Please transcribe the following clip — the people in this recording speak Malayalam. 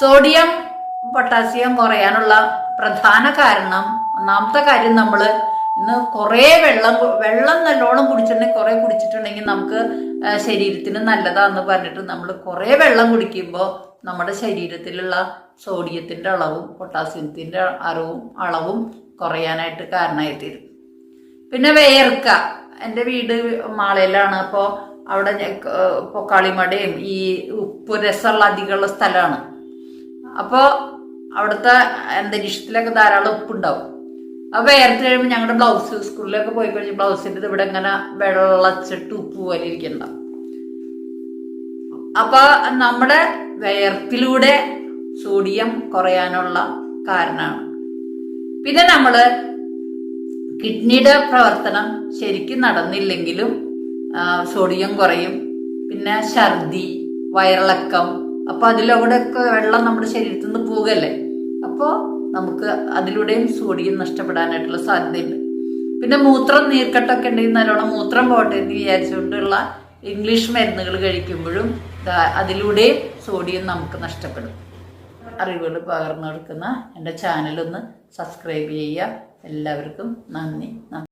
സോഡിയം പൊട്ടാസ്യം കുറയാനുള്ള പ്രധാന കാരണം ഒന്നാമത്തെ കാര്യം നമ്മൾ ഇന്ന് കുറേ വെള്ളം വെള്ളം നല്ലോണം കുടിച്ചിട്ടുണ്ടെങ്കിൽ കുറേ കുടിച്ചിട്ടുണ്ടെങ്കിൽ നമുക്ക് ശരീരത്തിന് നല്ലതാന്ന് പറഞ്ഞിട്ട് നമ്മൾ കുറേ വെള്ളം കുടിക്കുമ്പോൾ നമ്മുടെ ശരീരത്തിലുള്ള സോഡിയത്തിന്റെ അളവും പൊട്ടാസ്യത്തിന്റെ അറിവും അളവും കുറയാനായിട്ട് കാരണമായി തീരും പിന്നെ വേർക്ക. എന്റെ വീട് മാളയിലാണ്. അപ്പോൾ അവിടെ പൊക്കാളിമടയും ഈ ഉപ്പ് രസമുള്ള അധികമുള്ള സ്ഥലമാണ്. അപ്പോൾ അവിടുത്തെ അന്തരീക്ഷത്തിലൊക്കെ ധാരാളം ഉപ്പുണ്ടാവും. അപ്പോൾ വേർത്ത് കഴിയുമ്പോൾ ഞങ്ങളുടെ ബ്ലൗസ് സ്കൂളിലൊക്കെ പോയി കഴിഞ്ഞ് ബ്ലൗസിന്റെ ഇവിടെ ഇങ്ങനെ വെള്ളച്ചിട്ട് ഉപ്പ് പോലെ ഇരിക്കണ്ട അപ്പൊ നമ്മുടെ വിയർപ്പിലൂടെ സോഡിയം കുറയാനുള്ള കാരണമാണ്. പിന്നെ നമ്മൾ കിഡ്നിയുടെ പ്രവർത്തനം ശരിക്കും നടന്നില്ലെങ്കിലും സോഡിയം കുറയും. പിന്നെ ഛർദി വയറിളക്കം അപ്പൊ അതിലൂടെയൊക്കെ വെള്ളം നമ്മുടെ ശരീരത്തിൽ നിന്ന് പോകല്ലേ? അപ്പോൾ നമുക്ക് അതിലൂടെയും സോഡിയം നഷ്ടപ്പെടാനായിട്ടുള്ള സാധ്യതയുണ്ട്. പിന്നെ മൂത്രം നീർക്കെട്ടൊക്കെ ഉണ്ടെങ്കിൽ നല്ലോണം മൂത്രം പോട്ടെ എന്ന് വിചാരിച്ചുകൊണ്ടുള്ള ഇംഗ്ലീഷ് മരുന്നുകൾ കഴിക്കുമ്പോഴും അതിലൂടെ സോഡിയം നമുക്ക് നഷ്ടപ്പെടും. അറിവുകൾ പകർന്നു കൊടുക്കുന്ന എന്റെ ചാനലൊന്ന് സബ്സ്ക്രൈബ് ചെയ്യുക. എല്ലാവർക്കും നന്ദി.